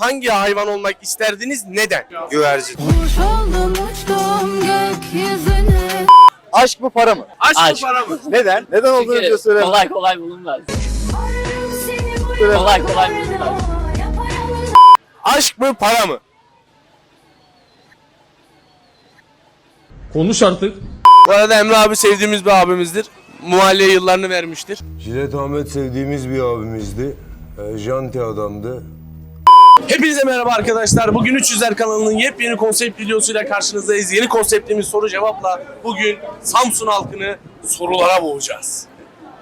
hangi hayvan olmak isterdiniz? Neden? Güvercin. Kuş oldum uçtum gökyüzüne Aşk mı para mı? Aşk, Aşk. mı para mı? Neden? Neden olduğunu Çünkü diye söyle. kolay kolay bulunmaz. Kolay kolay bulunmaz. Aşk mı para mı? Konuş artık. Bu arada Emre abi sevdiğimiz bir abimizdir. Muhalleye yıllarını vermiştir. Jilet Ahmet sevdiğimiz bir abimizdi. E, janti adamdı. Hepinize merhaba arkadaşlar. Bugün 300'ler kanalının yepyeni konsept videosuyla karşınızdayız. Yeni konseptimiz soru cevapla bugün Samsun halkını sorulara boğacağız.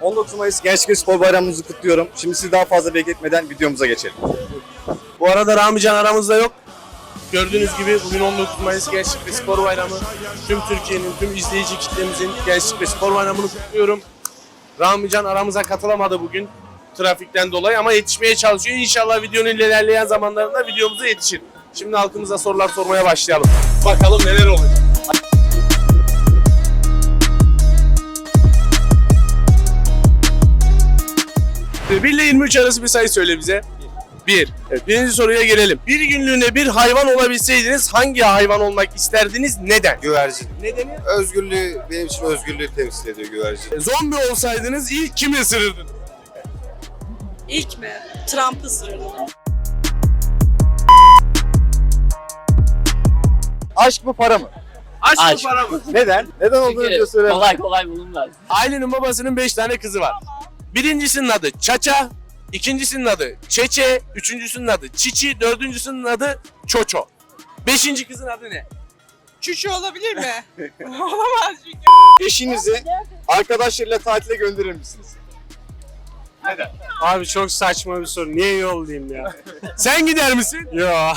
19 Mayıs Gençlik Spor Bayramımızı kutluyorum. Şimdi sizi daha fazla bekletmeden videomuza geçelim. Bu arada Ramican aramızda yok. Gördüğünüz gibi bugün 19 Mayıs Gençlik ve Spor Bayramı. Tüm Türkiye'nin, tüm izleyici kitlemizin Gençlik ve Spor Bayramı'nı kutluyorum. Ramican aramıza katılamadı bugün trafikten dolayı ama yetişmeye çalışıyor. İnşallah videonun ilerleyen zamanlarında videomuza yetişir. Şimdi halkımıza sorular sormaya başlayalım. Bakalım neler olacak. 1 ile 23 arası bir sayı söyle bize. 1. Evet, birinci soruya gelelim. Bir günlüğüne bir hayvan olabilseydiniz hangi hayvan olmak isterdiniz? Neden? Güvercin. Nedeni? Özgürlüğü, benim için özgürlüğü temsil ediyor güvercin. Zombi olsaydınız ilk kimi ısırırdınız? İlk mi? Trump'ı ısırırdım. Aşk mı para mı? Aşk, Aşk. mı para mı? Neden? Neden olduğunu Çünkü söyle. kolay kolay bulunmaz. Ailenin babasının 5 tane kızı var. Birincisinin adı Çaça, ikincisinin adı Çeçe, üçüncüsünün adı Çiçi, dördüncüsünün adı Çoço. Beşinci kızın adı ne? Çüşü olabilir mi? Olamaz çünkü. Eşinizi arkadaşlarıyla tatile gönderir misiniz? Abi çok saçma bir soru. Niye yollayayım ya? Sen gider misin? Yo.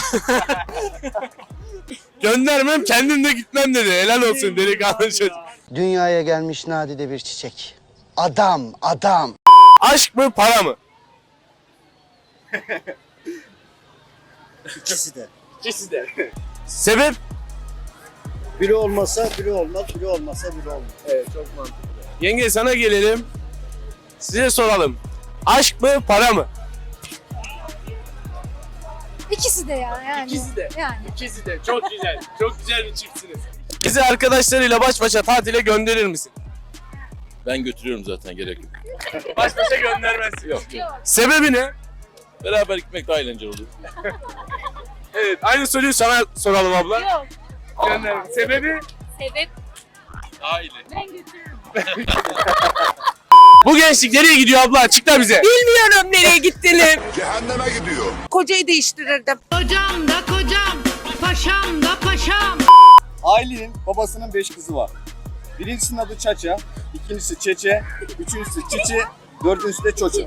Göndermem kendim de gitmem dedi. Helal olsun delikanlı çocuk. Dünyaya gelmiş nadide bir çiçek. Adam, adam. Aşk mı para mı? İkisi de. İkisi de. Sebep? Biri olmasa biri olmaz, biri olmasa biri olmaz. Evet çok mantıklı. Yenge sana gelelim. Size soralım. Aşk mı para mı? İkisi de ya yani. İkisi de. Yani. İkisi de. Çok güzel. Çok güzel bir çiftsiniz. Bizi arkadaşlarıyla baş başa tatile gönderir misin? Ben götürüyorum zaten gerek yok. Baş başa göndermezsin. Yok yok. Sebebi ne? Beraber gitmek daha eğlenceli olur. Evet aynı soruyu sana soralım abla. Yok. Gönder. Sebebi? Sebep Aile. ben götürürüm. Bu gençlik nereye gidiyor abla? Açıkla bize. Bilmiyorum nereye gittiğini. Cehenneme gidiyor. Kocayı değiştirirdim. Kocam da kocam, paşam da paşam. Ailenin babasının 5 kızı var. Birincisinin adı Çaça, ikincisi Çeçe, üçüncüsü Çiçi, dördüncüsü de Çoço.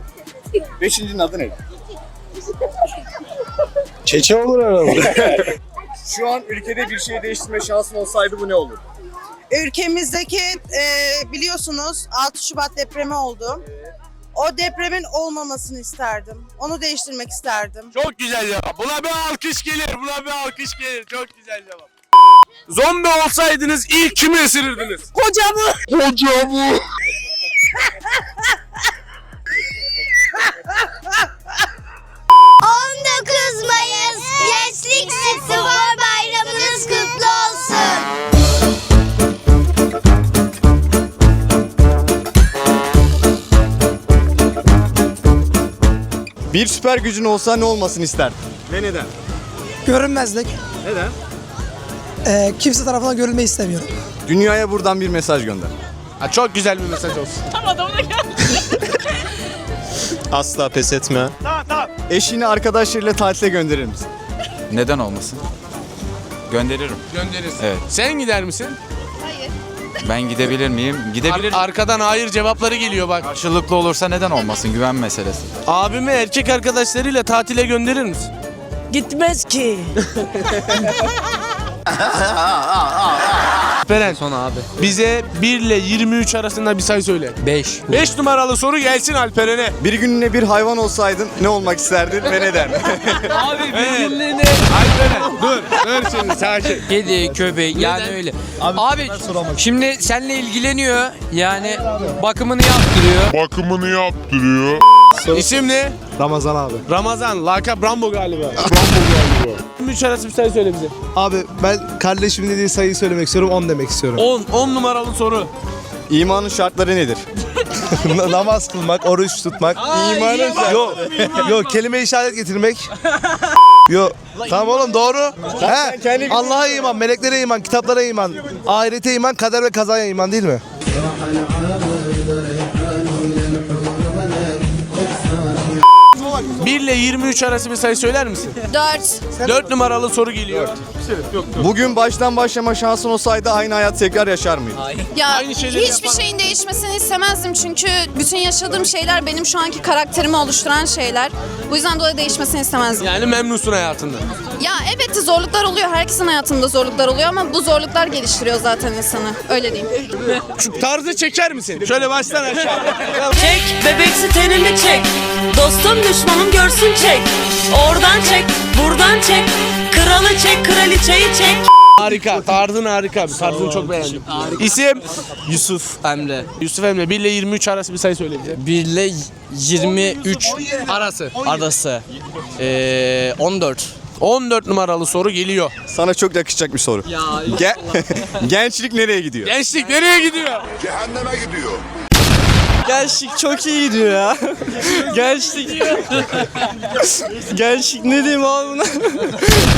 Beşincinin adı ne? Çeçe olur herhalde. Şu an ülkede bir şey değiştirme şansın olsaydı bu ne olur? Ülkemizdeki e, biliyorsunuz 6 Şubat depremi oldu. O depremin olmamasını isterdim. Onu değiştirmek isterdim. Çok güzel cevap. Buna bir alkış gelir. Buna bir alkış gelir. Çok güzel cevap. Zombi olsaydınız ilk kimi ısırırdınız? Kocamı 19 Bir süper gücün olsa ne olmasını isterdin? Ve neden? Görünmezlik. Neden? Ee, kimse tarafından görülmeyi istemiyorum. Dünyaya buradan bir mesaj gönder. Ha, çok güzel bir mesaj olsun. Asla pes etme. Eşini arkadaşlarıyla tatile gönderir misin? Neden olmasın? Gönderirim. Gönderirsin. Evet. Sen gider misin? Ben gidebilir miyim? Ar- Gidebilirim. arkadan hayır cevapları geliyor bak. Karşılıklı olursa neden olmasın? Güven meselesi. Abimi erkek arkadaşlarıyla tatile gönderir misin? gitmez ki. Feren. Son abi. Bize 1 ile 23 arasında bir sayı söyle. 5. 5 numaralı soru gelsin Alperen'e. Bir gününe bir hayvan olsaydın ne olmak isterdin ve neden? Abi bir günlüğüne. Alperen dur. Dur şimdi sakin. Kedi, köpek yani öyle. Abi, şimdi seninle ilgileniyor. Yani bakımını yaptırıyor. Bakımını yaptırıyor. İsim ne? Ramazan abi. Ramazan, lakap Rambo galiba. Rambo galiba. 23 arası bir sayı söyle bize. Abi ben kardeşimin dediği sayıyı söylemek istiyorum 10 demek istiyorum. 10, 10 numaralı soru. İmanın şartları nedir? Namaz kılmak, oruç tutmak. İmanın Yok. Yok kelime işaret getirmek. Yok. Tamam oğlum doğru. He. Allah'a iman, meleklere iman, kitaplara iman, ahirete iman, kader ve kazaya iman değil mi? İle 23 arası bir sayı söyler misin? 4. 4 numaralı soru geliyor. Bugün baştan başlama şansın olsaydı aynı hayat tekrar yaşar mıydın? Ya Aynı şeyleri hiçbir yapan- şeyin değişmesini istemezdim çünkü bütün yaşadığım şeyler benim şu anki karakterimi oluşturan şeyler. Bu yüzden dolayı değişmesini istemezdim. Yani memnunsun hayatında. Ya evet zorluklar oluyor. Herkesin hayatında zorluklar oluyor ama bu zorluklar geliştiriyor zaten insanı. Öyle diyeyim. Şu tarzı çeker misin? Şöyle baştan aşağı. Çek bebeksi tenini çek. Dostum düşmanım görsün çek. Oradan çek, buradan çek. Kralı çek, kraliçeyi çek. harika. Tarzın harika. Tarzını çok beğendim. İsim? Yusuf Emre. Yusuf Emre. 1 ile 23 arası bir sayı söyle bize. 1 ile 23 Arası. arası. Ee, 14. 14 numaralı soru geliyor. Sana çok yakışacak bir soru. Ya Ge- Gençlik nereye gidiyor? Gençlik nereye gidiyor? Gençlik çok iyi gidiyor ya. Gençlik. Gençlik ne diyeyim abi buna?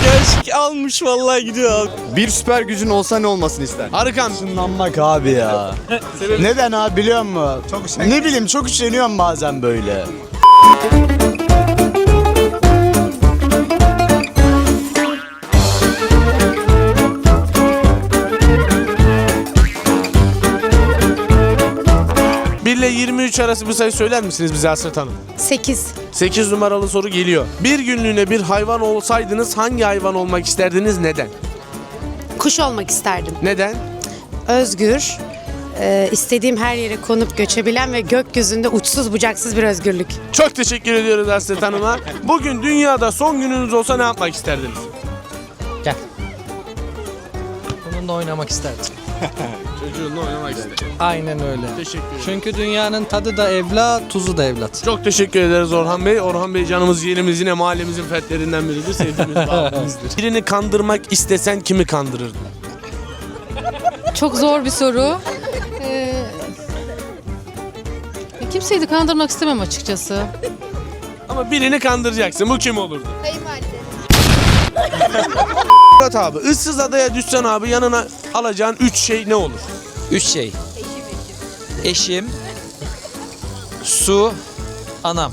Gençlik almış vallahi gidiyor abi. Bir süper gücün olsa ne olmasını ister? Harikam. Işınlanmak abi ya. Neden abi biliyor musun? Çok ne bileyim çok üşeniyorum bazen böyle. İle 23 arası bir sayı söyler misiniz bize Hasret Hanım? 8. 8 numaralı soru geliyor. Bir günlüğüne bir hayvan olsaydınız hangi hayvan olmak isterdiniz neden? Kuş olmak isterdim. Neden? Özgür, e, istediğim her yere konup göçebilen ve gökyüzünde uçsuz bucaksız bir özgürlük. Çok teşekkür ediyoruz Hasret Hanım'a. Bugün dünyada son gününüz olsa ne yapmak isterdiniz? Bununla oynamak isterdim. Çocuğunla oynamak isterdim. Aynen öyle. Teşekkür ederim. Çünkü dünyanın tadı da evla, tuzu da evlat. Çok teşekkür ederiz Orhan Bey. Orhan Bey canımız yerimiz yine mahallemizin fertlerinden biridir. Sevdiğimiz bir abimizdir. Birini kandırmak istesen kimi kandırırdın? Çok zor bir soru. kimseyi de kandırmak istemem açıkçası. Ama birini kandıracaksın. Bu kim olurdu? Murat abi ıssız adaya düşsen abi yanına alacağın 3 şey ne olur? Üç şey. Eşim, su, anam.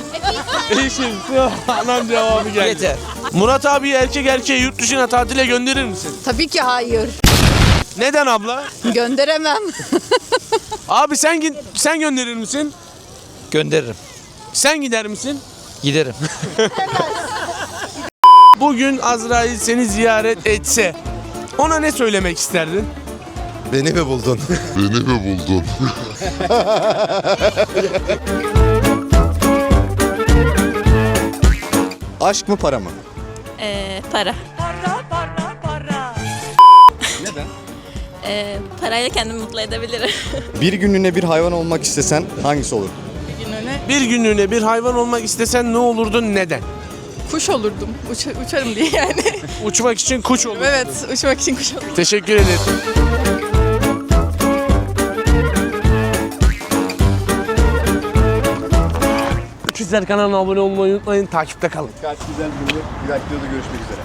Eşim, anam cevabı geldi. Yeter. Murat abi erkek erkeğe yurt dışına tatile gönderir misin? Tabii ki hayır. Neden abla? Gönderemem. Abi sen git sen gönderir misin? Gönderirim. Sen gider misin? Giderim. Bugün Azrail seni ziyaret etse ona ne söylemek isterdin? Beni mi buldun? Aşk mı para mı? Ee, para. Para, para, para. Neden? Ee, parayla kendimi mutlu edebilirim. Bir günlüğüne bir hayvan olmak istesen hangisi olur? Bir günlüğüne bir hayvan olmak istesen ne olurdun neden? Kuş olurdum. uçarım diye yani. Uçmak için kuş olur. evet, uçmak için kuş olurdum. Teşekkür ederim. İkizler kanalına abone olmayı unutmayın. Takipte kalın. Kaç güzel bir bir videoda görüşmek üzere.